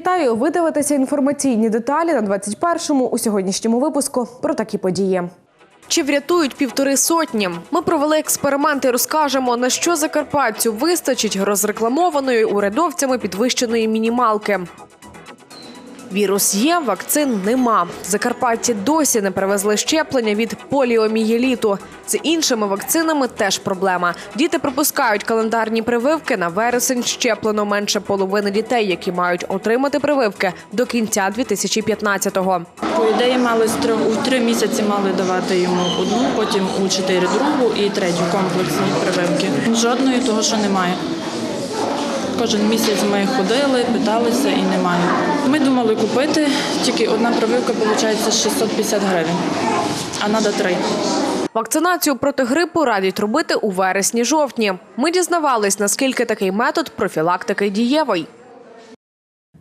Вітаю! Ви дивитеся інформаційні деталі на 21-му у сьогоднішньому випуску про такі події. Чи врятують півтори сотні? Ми провели експеримент і розкажемо, на що Закарпаттю вистачить розрекламованої урядовцями підвищеної мінімалки. Вірус є, вакцин нема. Закарпатті досі не привезли щеплення від поліомієліту. З іншими вакцинами теж проблема. Діти пропускають календарні прививки. На вересень щеплено менше половини дітей, які мають отримати прививки до кінця 2015-го. По ідеї мали у три місяці мали давати йому одну, потім у чотири другу і третю комплексні прививки. Жодної того, що немає. Кожен місяць ми ходили, питалися і немає. Ми думали купити, тільки одна прививка виходить 650 гривень, а треба три. Вакцинацію проти грипу радять робити у вересні-жовтні. Ми дізнавались, наскільки такий метод профілактики дієвий.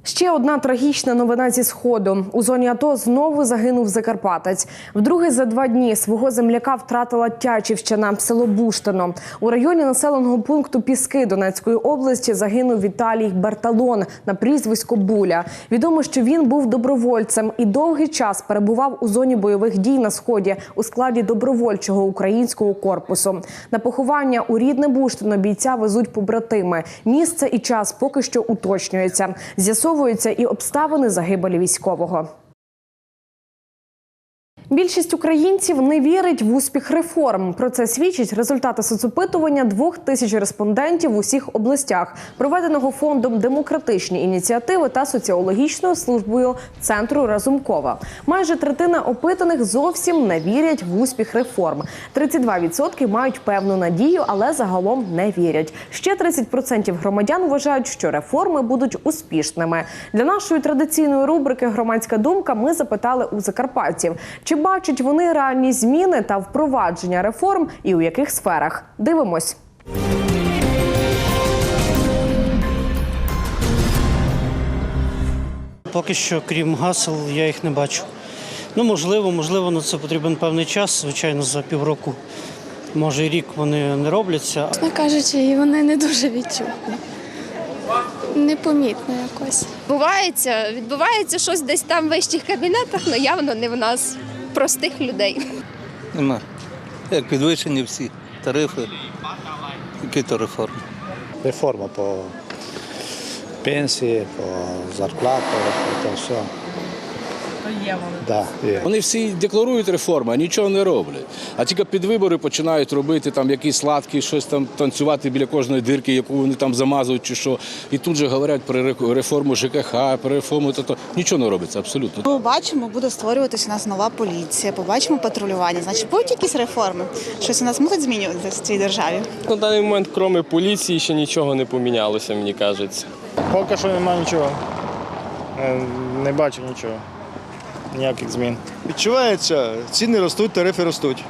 Ще одна трагічна новина зі сходу. У зоні АТО знову загинув Закарпатець. Вдруге за два дні свого земляка втратила Тячівщина, село Буштино. У районі населеного пункту Піски Донецької області загинув Віталій Берталон на прізвисько Буля. Відомо, що він був добровольцем і довгий час перебував у зоні бойових дій на сході у складі добровольчого українського корпусу. На поховання у рідне Буштино бійця везуть побратими. Місце і час поки що уточнюється. З'ясовуються і обставини загибелі військового. Більшість українців не вірить в успіх реформ. Про це свідчать результати соцопитування двох тисяч респондентів в усіх областях, проведеного фондом демократичні ініціативи та соціологічною службою центру Разумкова. Майже третина опитаних зовсім не вірять в успіх реформ. 32% мають певну надію, але загалом не вірять. Ще 30% громадян вважають, що реформи будуть успішними. Для нашої традиційної рубрики Громадська думка ми запитали у закарпатців, чи бачать вони реальні зміни та впровадження реформ і у яких сферах. Дивимось. Поки що, крім гасел, я їх не бачу. Ну, можливо, можливо, на це потрібен певний час. Звичайно, за півроку, може і рік вони не робляться. Чесно кажучи, і вони не дуже відчутні. Непомітно якось. Відбувається, відбувається щось десь там в вищих кабінетах, але явно не в нас, простих людей. Нема. Як підвищені всі тарифи, які то реформи. реформа по пенсії, по зарплату, по все. Є Да, є. Вони всі декларують реформи, а нічого не роблять. А тільки під вибори починають робити там якісь сладкі, щось там танцювати біля кожної дирки, яку вони там замазують чи що. І тут же говорять про ре- реформу ЖКХ, про реформу то, то. Нічого не робиться абсолютно. Ми бачимо, буде створюватися у нас нова поліція, побачимо патрулювання. Значить, будуть якісь реформи. Щось у нас мусить змінюватися в цій державі. На даний момент, крім поліції, ще нічого не помінялося, мені кажеться. Поки що немає нічого. Е, Не бачу нічого. Ніяких змін. Відчувається, ціни ростуть, тарифи ростуть.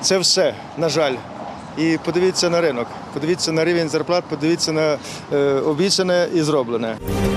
Це все, на жаль. І подивіться на ринок, подивіться на рівень зарплат, подивіться на е, обіцяне і зроблене. –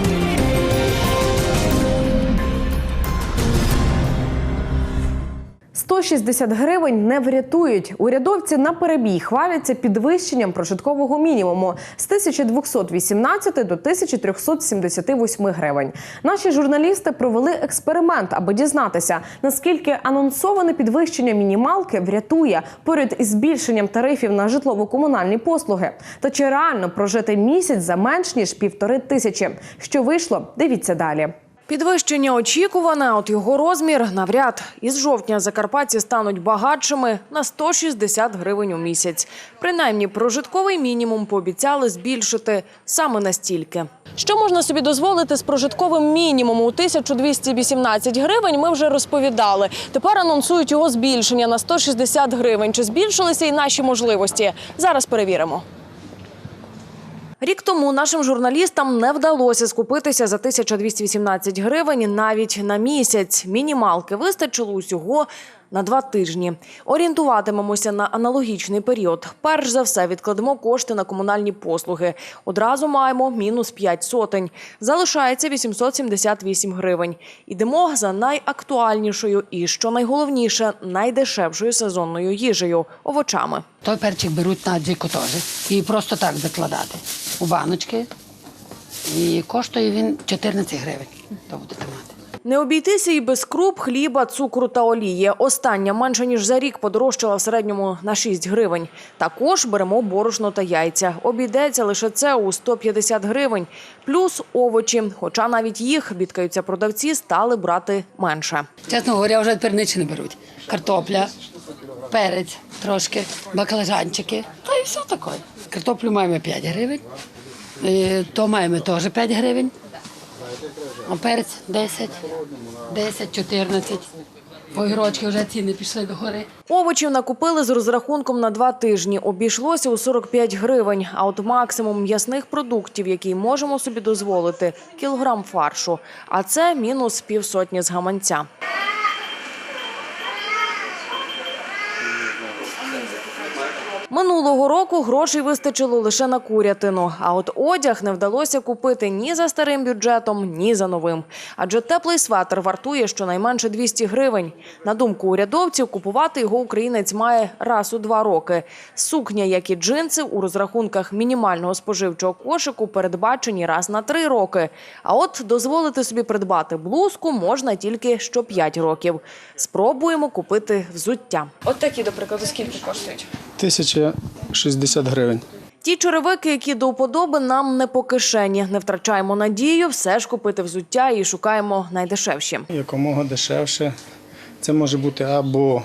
160 гривень не врятують. Урядовці на перебій хваляться підвищенням прожиткового мінімуму з 1218 до 1378 гривень. Наші журналісти провели експеримент, аби дізнатися, наскільки анонсоване підвищення мінімалки врятує поряд із збільшенням тарифів на житлово-комунальні послуги. Та чи реально прожити місяць за менш ніж півтори тисячі? Що вийшло? Дивіться далі. Підвищення очікуване, от його розмір навряд. Із жовтня закарпатці стануть багатшими на 160 гривень у місяць. Принаймні, прожитковий мінімум пообіцяли збільшити саме настільки. Що можна собі дозволити з прожитковим мінімумом у 1218 гривень, ми вже розповідали. Тепер анонсують його збільшення на 160 гривень. Чи збільшилися і наші можливості? Зараз перевіримо. Рік тому нашим журналістам не вдалося скупитися за 1218 гривень навіть на місяць. Мінімалки вистачило усього на два тижні. Орієнтуватимемося на аналогічний період. Перш за все відкладемо кошти на комунальні послуги. Одразу маємо мінус 5 сотень. Залишається 878 гривень. Ідемо за найактуальнішою і, що найголовніше, найдешевшою сезонною їжею – овочами. Той перчик беруть на дзику теж і просто так закладати у баночки І коштує він 14 гривень. То будете мати. Не обійтися і без круп, хліба, цукру та олії. Остання менше ніж за рік подорожчала в середньому на 6 гривень. Також беремо борошно та яйця. Обійдеться лише це у 150 гривень. Плюс овочі. Хоча навіть їх, бідкаються продавці, стали брати менше. Чесно говоря, вже тепер нічого не беруть. Картопля, перець трошки, баклажанчики. Та і все таке. Картоплю маємо 5 гривень, е, то маємо теж 5 гривень. А перець 10, 10, 14. Огірочки вже ціни пішли до гори. Овочів накупили з розрахунком на два тижні. Обійшлося у 45 гривень. А от максимум м'ясних продуктів, які можемо собі дозволити – кілограм фаршу. А це мінус півсотні з гаманця. Минулого року грошей вистачило лише на курятину. А от одяг не вдалося купити ні за старим бюджетом, ні за новим. Адже теплий светр вартує щонайменше 200 гривень. На думку урядовців, купувати його українець має раз у два роки. Сукня, як і джинси, у розрахунках мінімального споживчого кошику передбачені раз на три роки. А от дозволити собі придбати блузку можна тільки що 5 років. Спробуємо купити взуття. От такі, до прикладу, скільки коштують? 1060 гривень. Ті черевики, які до вподоби, нам не по кишені. Не втрачаємо надію, все ж купити взуття і шукаємо найдешевші. Якомога дешевше. Це може бути або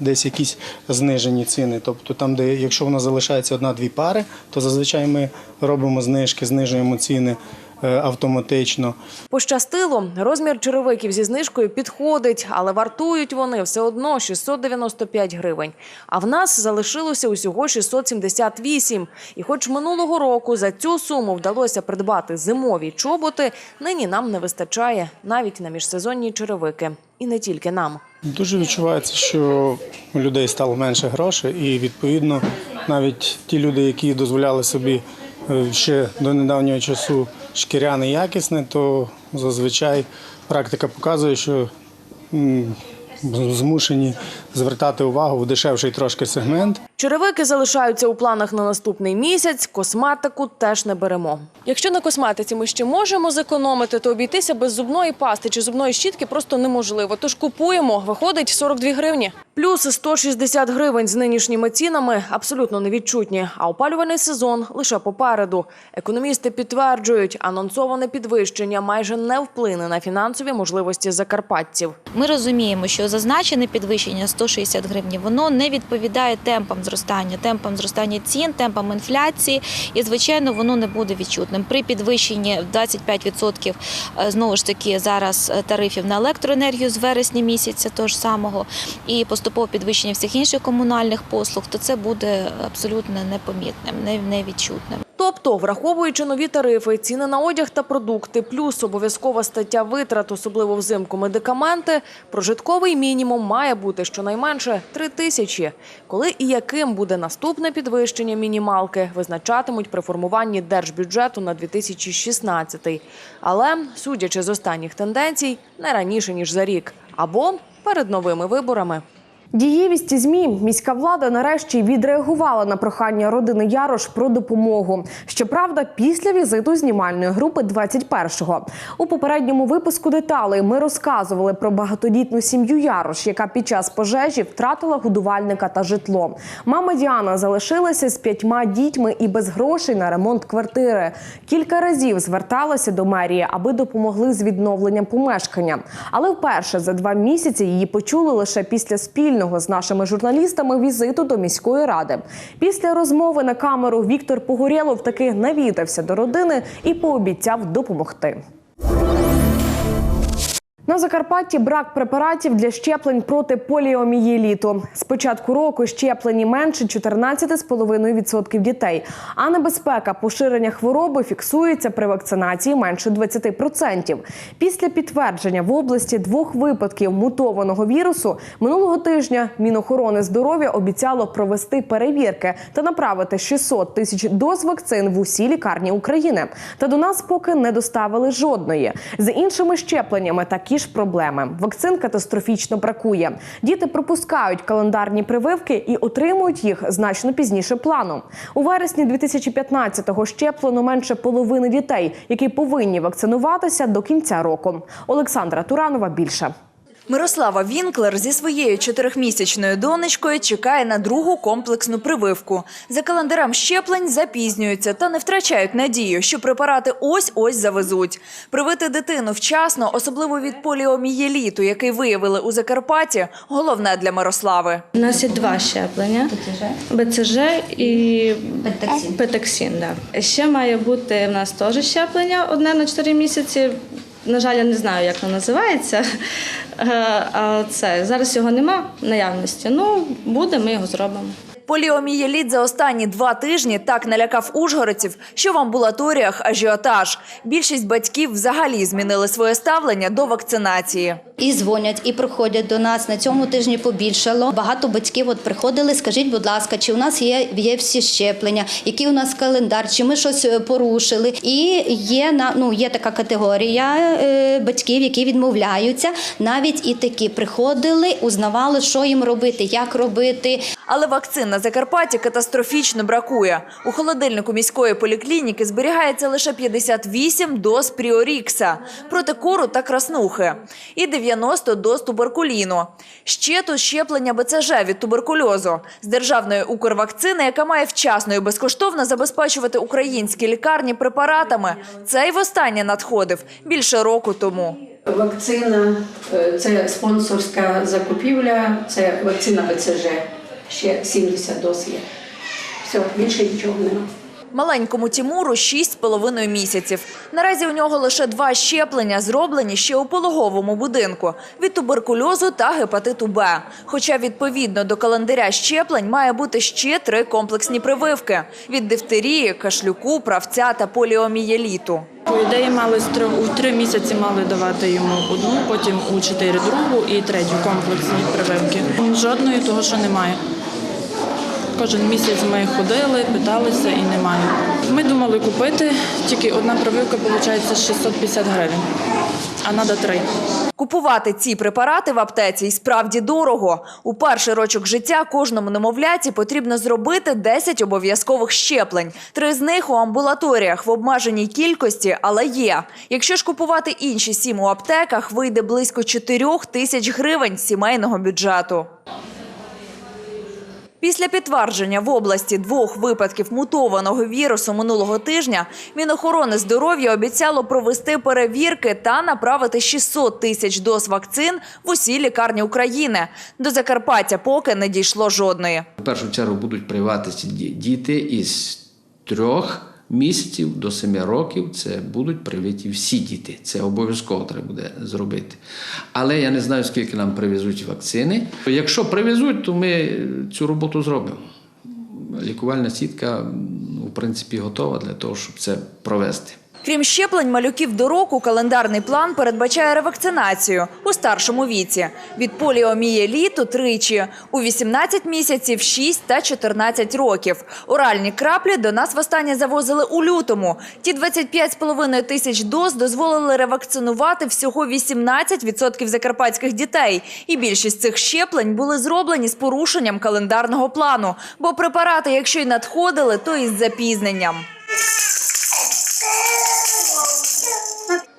десь якісь знижені ціни. Тобто там, де якщо в нас залишається одна-дві пари, то зазвичай ми робимо знижки, знижуємо ціни автоматично. Пощастило, розмір черевиків зі знижкою підходить, але вартують вони все одно 695 гривень. А в нас залишилося усього 678. І хоч минулого року за цю суму вдалося придбати зимові чоботи, нині нам не вистачає навіть на міжсезонні черевики. І не тільки нам. Дуже відчувається, що у людей стало менше грошей, і відповідно навіть ті люди, які дозволяли собі е, ще до недавнього часу шкіряне якісне, то зазвичай практика показує, що змушені звертати увагу в дешевший трошки сегмент. Черевики залишаються у планах на наступний місяць. Косметику теж не беремо. Якщо на косметиці ми ще можемо зекономити, то обійтися без зубної пасти чи зубної щітки просто неможливо. Тож купуємо, виходить 42 гривні. Плюс 160 гривень з нинішніми цінами абсолютно невідчутні. А опалювальний сезон лише попереду. Економісти підтверджують, анонсоване підвищення майже не вплине на фінансові можливості закарпатців. Ми розуміємо, що зазначене підвищення 160 гривень, воно не відповідає темпам зростання, темпам зростання цін, темпам інфляції, і звичайно, воно не буде відчутним. При підвищенні в 25% е, знову ж таки зараз е, тарифів на електроенергію з вересня місяця того ж самого, і поступове підвищення всіх інших комунальних послуг, то це буде абсолютно непомітним, невідчутним. Тобто, враховуючи нові тарифи, ціни на одяг та продукти, плюс обов'язкова стаття витрат, особливо взимку медикаменти, прожитковий мінімум має бути щонайменше 3 тисячі. Коли і яким буде наступне підвищення мінімалки, визначатимуть при формуванні держбюджету на 2016. Але, судячи з останніх тенденцій, не раніше ніж за рік або перед новими виборами. Дієвість змі міська влада нарешті відреагувала на прохання родини Ярош про допомогу. Щоправда, після візиту знімальної групи 21-го. У попередньому випуску деталей ми розказували про багатодітну сім'ю Ярош, яка під час пожежі втратила годувальника та житло. Мама Діана залишилася з п'ятьма дітьми і без грошей на ремонт квартири. Кілька разів зверталася до мерії, аби допомогли з відновленням помешкання. Але вперше за два місяці її почули лише після спільного з нашими журналістами візиту до міської ради. Після розмови на камеру Віктор Погорєлов таки навідався до родини і пообіцяв допомогти. На Закарпатті брак препаратів для щеплень проти поліомієліту. З початку року щеплені менше 14,5% дітей, а небезпека поширення хвороби фіксується при вакцинації менше 20%. Після підтвердження в області двох випадків мутованого вірусу минулого тижня Мінохорони здоров'я обіцяло провести перевірки та направити 600 тисяч доз вакцин в усі лікарні України. Та до нас поки не доставили жодної. З іншими щепленнями такі такі ж проблеми. Вакцин катастрофічно бракує. Діти пропускають календарні прививки і отримують їх значно пізніше плану. У вересні 2015-го щеплено менше половини дітей, які повинні вакцинуватися до кінця року. Олександра Туранова більше. Мирослава Вінклер зі своєю чотирьохмісячною донечкою чекає на другу комплексну прививку. За календарем щеплень запізнюються та не втрачають надію, що препарати ось-ось завезуть. Привити дитину вчасно, особливо від поліомієліту, який виявили у Закарпатті, головне для Мирослави. У нас є два щеплення: БЦЖ і Петексін. Да. Ще має бути в нас теж щеплення одне на 4 місяці. На жаль, я не знаю, як воно називається. Е, це зараз його нема наявності. Ну, буде, ми його зробимо. Поліомієліт за останні два тижні так налякав ужгородців, що в амбулаторіях ажіотаж. Більшість батьків взагалі змінили своє ставлення до вакцинації. І дзвонять, і приходять до нас. На цьому тижні побільшало. Багато батьків от приходили. Скажіть, будь ласка, чи у нас є, є всі щеплення, який у нас календар, чи ми щось е, порушили? І є на ну є така категорія е, батьків, які відмовляються. Навіть і такі приходили, узнавали, що їм робити, як робити. Але вакцин на Закарпатті катастрофічно бракує. У холодильнику міської поліклініки зберігається лише 58 доз пріорікса проти кору та краснухи і 90 доз туберкуліну. Ще тут щеплення БЦЖ від туберкульозу з державної Укрвакцини, яка має вчасно і безкоштовно забезпечувати українські лікарні препаратами. Цей востаннє надходив більше року тому. Вакцина е, це спонсорська закупівля, це вакцина БЦЖ. Ще 70 доз є. Все, більше нічого немає. Маленькому Тімуру 6,5 місяців. Наразі у нього лише два щеплення, зроблені ще у пологовому будинку від туберкульозу та гепатиту Б. Хоча відповідно до календаря щеплень має бути ще три комплексні прививки від дифтерії, кашлюку, правця та поліомієліту. По ідеї мали у три місяці мали давати йому одну, потім у чотири другу і третю комплексні прививки. Жодної того, що немає. Кожен місяць ми ходили, питалися і немає. Ми думали купити, тільки одна прививка виходить 650 гривень, а треба три. Купувати ці препарати в аптеці і справді дорого. У перший рочок життя кожному немовляті потрібно зробити 10 обов'язкових щеплень. Три з них у амбулаторіях в обмеженій кількості, але є. Якщо ж купувати інші сім у аптеках, вийде близько 4 тисяч гривень сімейного бюджету. Після підтвердження в області двох випадків мутованого вірусу минулого тижня Мінохорони здоров'я обіцяло провести перевірки та направити 600 тисяч доз вакцин в усі лікарні України. До Закарпаття поки не дійшло жодної. В першу чергу будуть приватися ді- діти із трьох місяців до семи років. Це будуть привиті всі діти. Це обов'язково треба буде зробити. Але я не знаю, скільки нам привезуть вакцини. Якщо привезуть, то ми цю роботу зробимо. Лікувальна сітка, ну, в принципі, готова для того, щоб це провести. Крім щеплень малюків до року, календарний план передбачає ревакцинацію у старшому віці від поліомієліту тричі у 18 місяців, 6 та 14 років. Оральні краплі до нас востаннє завозили у лютому. Ті 25,5 тисяч доз дозволили ревакцинувати всього 18% закарпатських дітей. І більшість цих щеплень були зроблені з порушенням календарного плану, бо препарати, якщо й надходили, то із запізненням.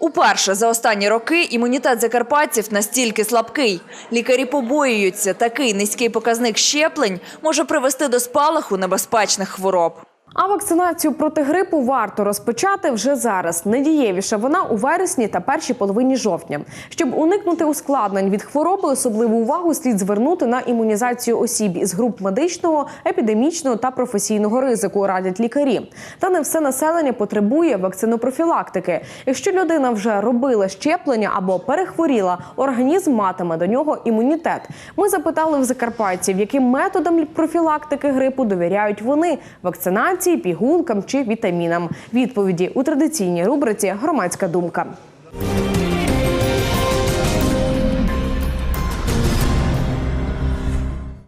Уперше за останні роки імунітет закарпатців настільки слабкий. Лікарі побоюються, такий низький показник щеплень може привести до спалаху небезпечних хвороб. А вакцинацію проти грипу варто розпочати вже зараз. Найдієвіша вона у вересні та першій половині жовтня. Щоб уникнути ускладнень від хвороби, особливу увагу слід звернути на імунізацію осіб із груп медичного, епідемічного та професійного ризику, радять лікарі. Та не все населення потребує вакцинопрофілактики. Якщо людина вже робила щеплення або перехворіла, організм матиме до нього імунітет. Ми запитали в закарпатців, яким методам профілактики грипу довіряють вони вакцинації, пігулкам чи вітамінам. Відповіді у традиційній рубриці Громадська думка.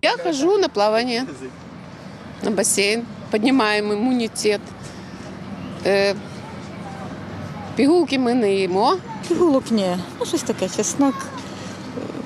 Я хожу на плавание, на бассейн, поднимаем иммунитет. Э, Пігулки ми не їмо. Пігулок ні. Ну, щось таке, чеснок.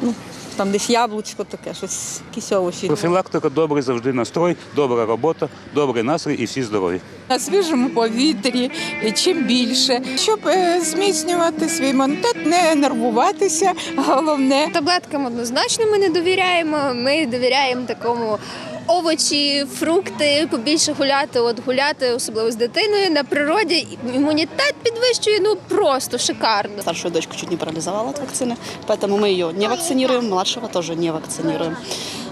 Ну, там десь яблучко таке, щось, якісь овочі. Профілактика добрий завжди настрой, добра робота, добрий настрій і всі здорові. На свіжому повітрі, чим більше, щоб е, зміцнювати свій імунітет, не нервуватися. Головне Таблеткам однозначно ми не довіряємо. Ми довіряємо такому Овочі, фрукти, побільше гуляти, от гуляти, особливо з дитиною на природі. Імунітет підвищує ну просто шикарно. Старшую дочку чуть не парализовала от вакцины, поэтому мы ее не вакцинируем, младшего тоже не вакцинируем.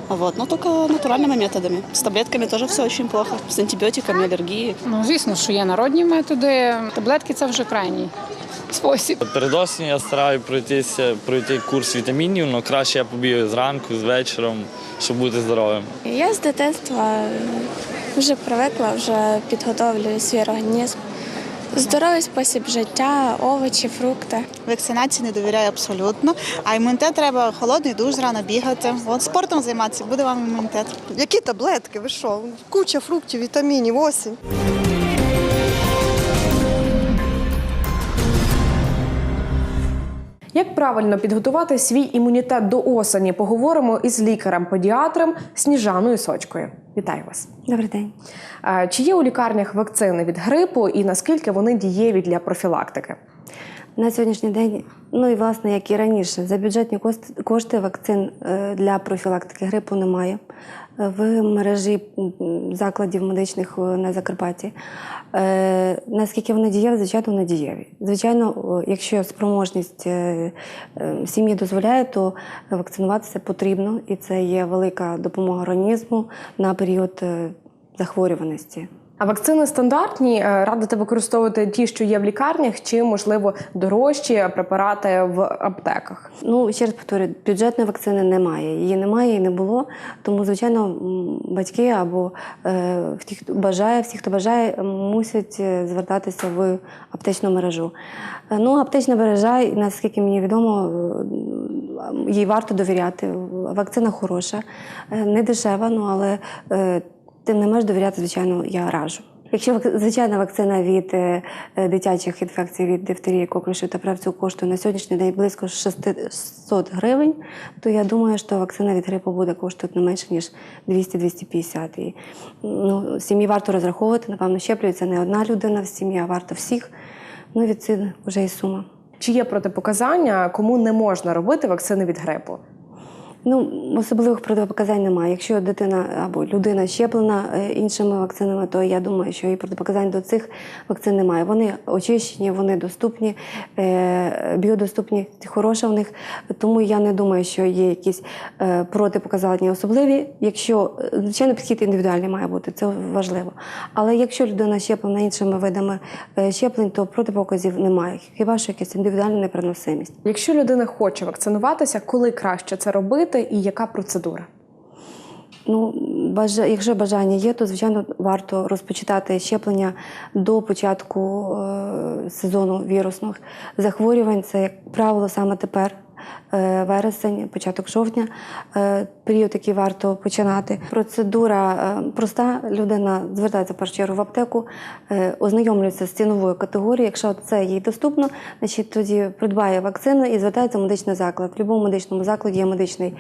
Вот, но только натуральными методами. С таблетками тоже все очень плохо, с антибиотиками, аллергией. Ну, звісно, що є народні методи. Таблетки це вже крайній спосіб. Перед осінню я стараюся пройтися, пройти курс вітамінів, але краще я побігаю зранку, з вечором, щоб бути здоровим. Я з дитинства вже привикла, вже підготовлюю свій організм. Здоровий спосіб життя, овочі, фрукти. Вакцинації не довіряю абсолютно. А імунітет треба холодний душ рано бігати. От спортом займатися, буде вам імунітет. Які таблетки? Ви що? Куча фруктів, вітамінів, осінь. Як правильно підготувати свій імунітет до осені? Поговоримо із лікарем-педіатром Сніжаною Сочкою. Вітаю вас. Добрий день. Чи є у лікарнях вакцини від грипу і наскільки вони дієві для профілактики? На сьогоднішній день, ну і власне, як і раніше, за бюджетні кошти вакцин е, для профілактики грипу немає в мережі закладів медичних е, на Закарпатті. Е, Наскільки вони дієві, звичайно, вони дієві. Звичайно, якщо спроможність е, сім'ї дозволяє, то вакцинуватися потрібно, і це є велика допомога організму на період захворюваності. А вакцини стандартні Е, радите використовувати ті, що є в лікарнях, чи можливо дорожчі препарати в аптеках? Ну, ще раз повторюю, бюджетної вакцини немає. Її немає і не було. Тому, звичайно, батьки або е, ті, хто бажає, всі, хто бажає, мусять е, звертатися в аптечну мережу. Е, Ну, аптечна мережа, наскільки мені відомо, е, їй варто довіряти. Вакцина хороша, е, не дешева, ну але е, тим не менш довіряти, звичайно, я раджу. Якщо звичайна вакцина від е, е, дитячих інфекцій від дифтерії, коклюшу та правцю коштує на сьогоднішній день близько 600 гривень, то я думаю, що вакцина від грипу буде коштувати не менше ніж 200-250. І, ну, сім'ї варто розраховувати, напевно, щеплюється не одна людина в сім'ї, а варто всіх. Ну, від цих вже і сума. Чи є протипоказання, кому не можна робити вакцини від грипу? Ну, особливих протипоказань немає. Якщо дитина або людина щеплена е, іншими вакцинами, то я думаю, що і протипоказань до цих вакцин немає. Вони очищені, вони доступні, е, біодоступні, хороша в них. Тому я не думаю, що є якісь е, протипоказання особливі. Якщо звичайно підхід індивідуальний має бути, це важливо. Але якщо людина щеплена іншими видами щеплень, то протипоказів немає. Хіба що якась індивідуальна непереносимість. Якщо людина хоче вакцинуватися, коли краще це робити і яка процедура? Ну, якщо бажання є, то звичайно варто розпочитати щеплення до початку е... сезону вірусних захворювань. Це, як правило, саме тепер. Е, Вересень, початок жовтня, е, період, який варто починати. Процедура е, проста. Людина звертається в першу чергу в аптеку, ознайомлюється з ціновою категорією. Якщо це їй доступно, значить тоді придбає вакцину і звертається в медичний заклад. В будь-якому медичному закладі є медичний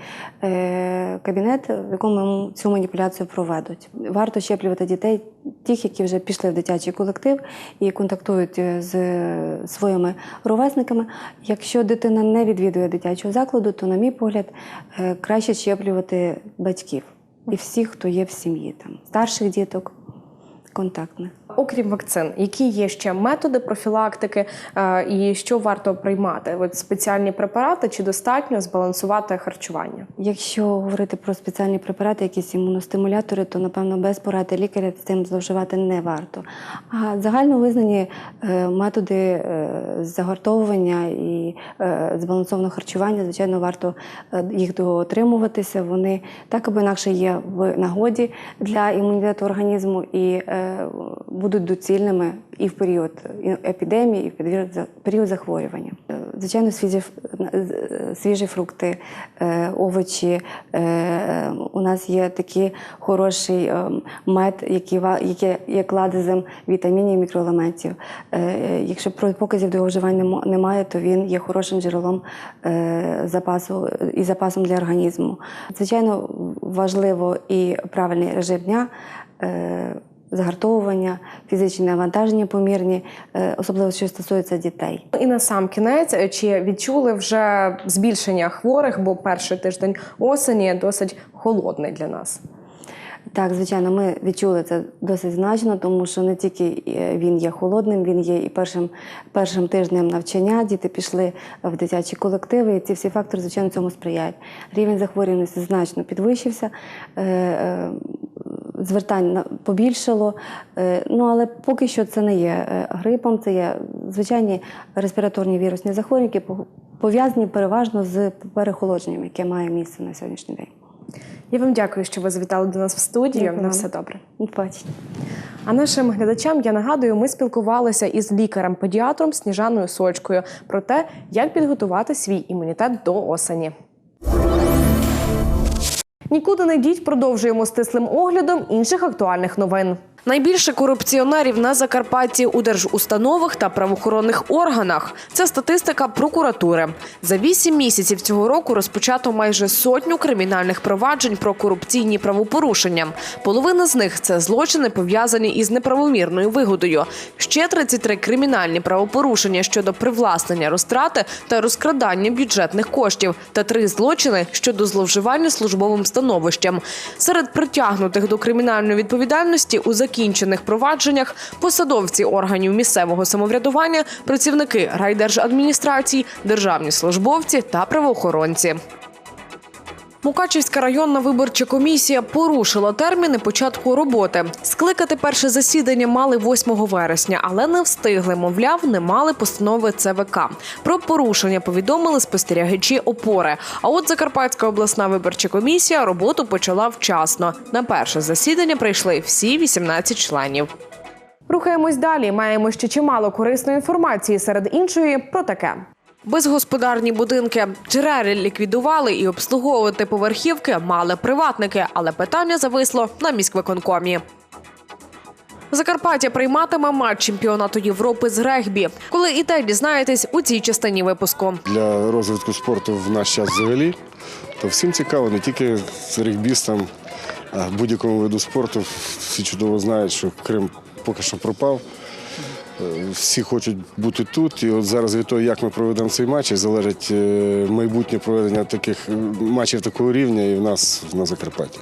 кабінет, в якому цю маніпуляцію проведуть. Варто щеплювати дітей, тих, які вже пішли в дитячий колектив і контактують е, з своїми ровесниками. Якщо дитина не відвідує дитячого закладу, то, на мій погляд, е, краще щеплювати батьків і всіх, хто є в сім'ї, там старших діток, контактних. Окрім вакцин, які є ще методи профілактики е, і що варто приймати? От спеціальні препарати чи достатньо збалансувати харчування? Якщо говорити про спеціальні препарати, якісь імуностимулятори, то напевно без поради лікаря цим зловживати не варто. А загально визнані е, методи е, загортовування і збалансованого харчування, звичайно, варто їх дотримуватися. Вони так або інакше є в нагоді для імунітету організму і будуть доцільними і в період епідемії, і в період за- період захворювання. Е, Звичайно, свіжі, е, свіжі фрукти, е, овочі. У нас є такий хороший мед, який який є кладезем вітамінів і мікроелементів. Якщо показів до його вживання немає, то він є хорошим джерелом запасу і запасом для організму. Звичайно, важливо і правильний режим дня. Загартовування, фізичні навантаження помірні, е, особливо що стосується дітей. І на сам кінець, е, чи відчули вже збільшення хворих, бо перший тиждень осені досить холодний для нас. Так, звичайно, ми відчули це досить значно, тому що не тільки е, він є холодним, він є і першим, першим тижнем навчання. Діти пішли в дитячі колективи, і ці всі фактори, звичайно, цьому сприяють. Рівень захворюваності значно підвищився. Звертань побільшало, Е, ну але поки що це не є е, грипом, це є звичайні респіраторні вірусні захворювання, які пов'язані переважно з перехолодженням, яке має місце на сьогоднішній день. Я вам дякую, що ви завітали до нас в студію. Дякую На все добре. До. А нашим глядачам я нагадую, ми спілкувалися із лікарем-педіатром Сніжаною Сочкою про те, як підготувати свій імунітет до осені. Нікуди не йдіть, продовжуємо стислим оглядом інших актуальних новин. Найбільше корупціонерів на Закарпатті у держустановах та правоохоронних органах. Це статистика прокуратури. За вісім місяців цього року розпочато майже сотню кримінальних проваджень про корупційні правопорушення. Половина з них це злочини пов'язані із неправомірною вигодою. Ще 33 кримінальні правопорушення щодо привласнення розтрати та розкрадання бюджетних коштів, та три злочини щодо зловживання службовим становищем. Серед притягнутих до кримінальної відповідальності у закінчених провадженнях посадовці органів місцевого самоврядування, працівники райдержадміністрацій, державні службовці та правоохоронці. Мукачівська районна виборча комісія порушила терміни початку роботи. Скликати перше засідання мали 8 вересня, але не встигли. Мовляв, не мали постанови ЦВК. Про порушення повідомили спостерігачі опори. А от Закарпатська обласна виборча комісія роботу почала вчасно. На перше засідання прийшли всі 18 членів. Рухаємось далі. Маємо ще чимало корисної інформації серед іншої про таке. Безгосподарні будинки джерелі ліквідували і обслуговувати поверхівки мали приватники, але питання зависло на міськвиконкомі. Закарпаття прийматиме матч чемпіонату Європи з регбі. Коли і те дізнаєтесь у цій частині випуску. Для розвитку спорту в наш час взагалі, то всім цікаво, не тільки регбістам, а будь-якому виду спорту. Всі чудово знають, що Крим поки що пропав. Е, Всі хочуть бути тут. І от зараз від того, як ми проведемо цей матч, залежить е, майбутнє проведення таких е, матчів такого рівня і в нас на Закарпатті.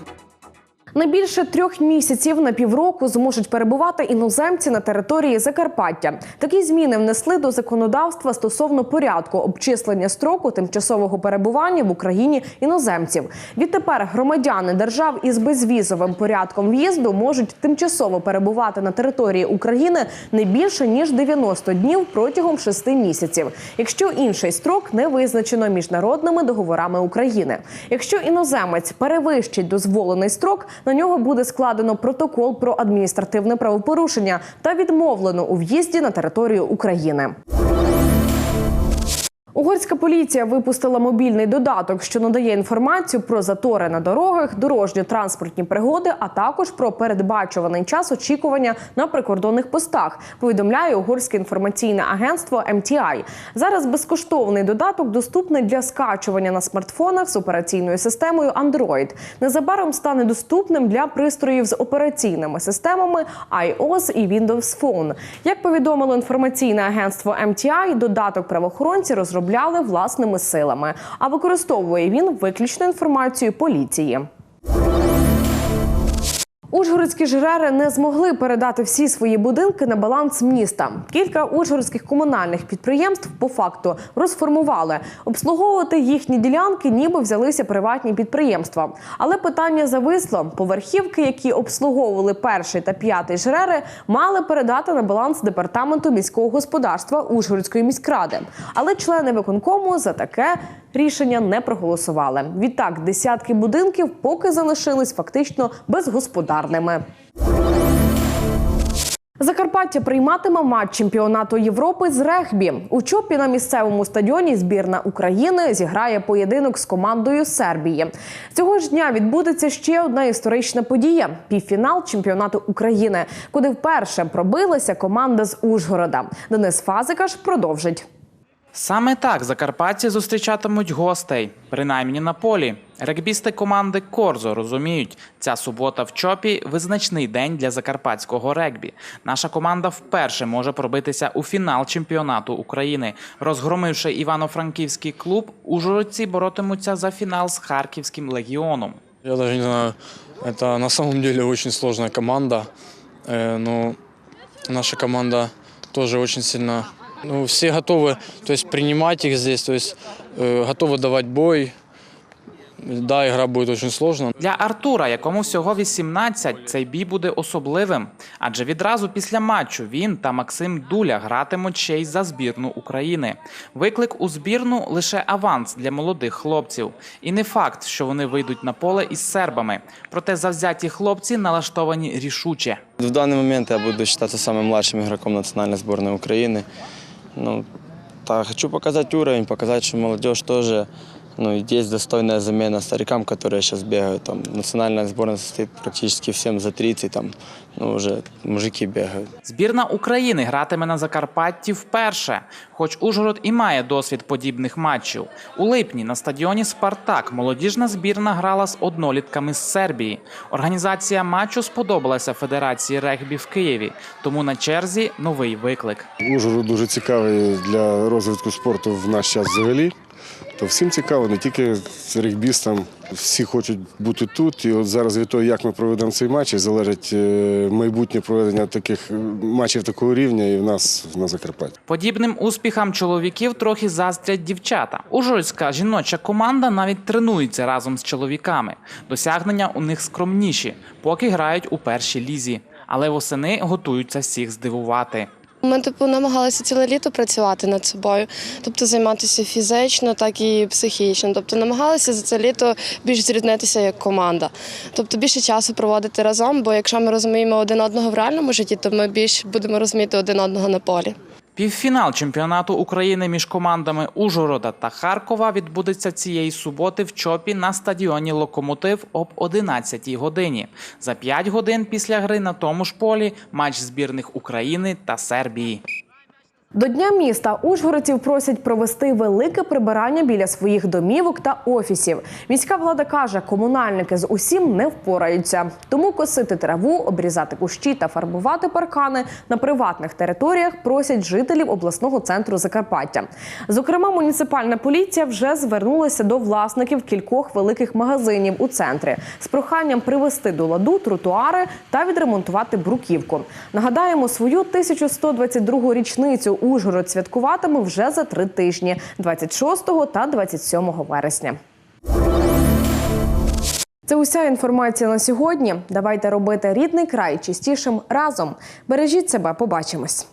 Не більше трьох місяців на півроку зможуть перебувати іноземці на території Закарпаття. Такі зміни внесли до законодавства стосовно порядку обчислення строку тимчасового перебування в Україні іноземців. Відтепер громадяни держав із безвізовим порядком в'їзду можуть тимчасово перебувати на території України не більше ніж 90 днів протягом шести місяців, якщо інший строк не визначено міжнародними договорами України. Якщо іноземець перевищить дозволений строк, на нього буде складено протокол про адміністративне правопорушення та відмовлено у в'їзді на територію України. Угорська поліція випустила мобільний додаток, що надає інформацію про затори на дорогах, дорожньо-транспортні пригоди, а також про передбачуваний час очікування на прикордонних постах. Повідомляє угорське інформаційне агентство MTI. Зараз безкоштовний додаток доступний для скачування на смартфонах з операційною системою Android. Незабаром стане доступним для пристроїв з операційними системами iOS і Windows Phone. Як повідомило інформаційне агентство MTI, додаток правоохоронці розробляли власними силами, а використовує він виключно інформацію поліції. Ужгородські жрери не змогли передати всі свої будинки на баланс міста. Кілька ужгородських комунальних підприємств по факту розформували. Обслуговувати їхні ділянки, ніби взялися приватні підприємства. Але питання зависло. Поверхівки, які обслуговували перший та п'ятий жрери, мали передати на баланс департаменту міського господарства Ужгородської міськради. Але члени виконкому за таке рішення не проголосували. Відтак, десятки будинків поки залишились фактично безгосподарними. Закарпаття прийматиме матч чемпіонату Європи з регбі. У Чопі на місцевому стадіоні збірна України зіграє поєдинок з командою Сербії. Цього ж дня відбудеться ще одна історична подія півфінал чемпіонату України, куди вперше пробилася команда з Ужгорода. Денис Фазикаш продовжить. Саме так закарпатці зустрічатимуть гостей, принаймні на полі. Регбісти команди Корзо розуміють, ця субота в Чопі визначний день для закарпатського регбі. Наша команда вперше може пробитися у фінал чемпіонату України. Розгромивши івано-франківський клуб, ужгородці боротимуться за фінал з харківським легіоном. Я даже не знаю, это на самом деле очень сложная команда, Э, но наша команда тоже очень сильна. Ну, все готовы, то есть принимать их здесь, то есть э, готовы давать бой. Да, игра будет очень сложная. Для Артура, якому всього 18, цей бій буде особливим, адже відразу після матчу він та Максим Дуля гратимуть ще й за збірну України. Виклик у збірну лише аванс для молодих хлопців, і не факт, що вони вийдуть на поле із сербами. Проте завзяті хлопці налаштовані рішуче. В данный момент я буду считаться самым младшим игроком национальной сборной Украины. Ну, та, хочу показать уровень, показать, что молодежь тоже ну, есть достойная замена старикам, которые сейчас бегают. Там, национальная сборная состоит практически всем за 30, там, ну, уже мужики бегают. Збірна України гратиме на Закарпатті вперше, хоч Ужгород і має досвід подібних матчів. У липні на стадіоні Спартак молодіжна збірна грала з однолітками з Сербії. Організація матчу сподобалася Федерації регбі в Києві, тому на черзі новий виклик. Ужгород дуже цікавий для розвитку спорту в наш час взагалі. То всім цікаво, не тільки регбістам. Всі хочуть бути тут. І от зараз від того, як ми проведемо цей матч, залежить е, майбутнє проведення таких е, матчів такого рівня і в нас на Закарпатті. Подібним успіхам чоловіків трохи заздрять дівчата. Ужгородська жіноча команда навіть тренується разом з чоловіками. Досягнення у них скромніші, поки грають у першій лізі. Але восени готуються всіх здивувати. Ми типу намагалися ціле літо працювати над собою, тобто займатися фізично, так і психічно. Тобто намагалися за це літо більш зріднитися як команда. Тобто більше часу проводити разом, бо якщо ми розуміємо один одного в реальному житті, то ми більш будемо розуміти один одного на полі. Півфінал чемпіонату України між командами Ужгорода та Харкова відбудеться цієї суботи в Чопі на стадіоні Локомотив об 11 годині. За 5 годин після гри на тому ж полі матч збірних України та Сербії. До Дня міста ужгородців просять провести велике прибирання біля своїх домівок та офісів. Міська влада каже, комунальники з усім не впораються. Тому косити траву, обрізати кущі та фарбувати паркани на приватних територіях просять жителів обласного центру Закарпаття. Зокрема, муніципальна поліція вже звернулася до власників кількох великих магазинів у центрі з проханням привести до ладу тротуари та відремонтувати бруківку. Нагадаємо, свою 1122 річницю Ужгород святкуватиме вже за три тижні 26 та 27 вересня. Це уся інформація на сьогодні. Давайте робити рідний край чистішим разом. Бережіть себе, побачимось.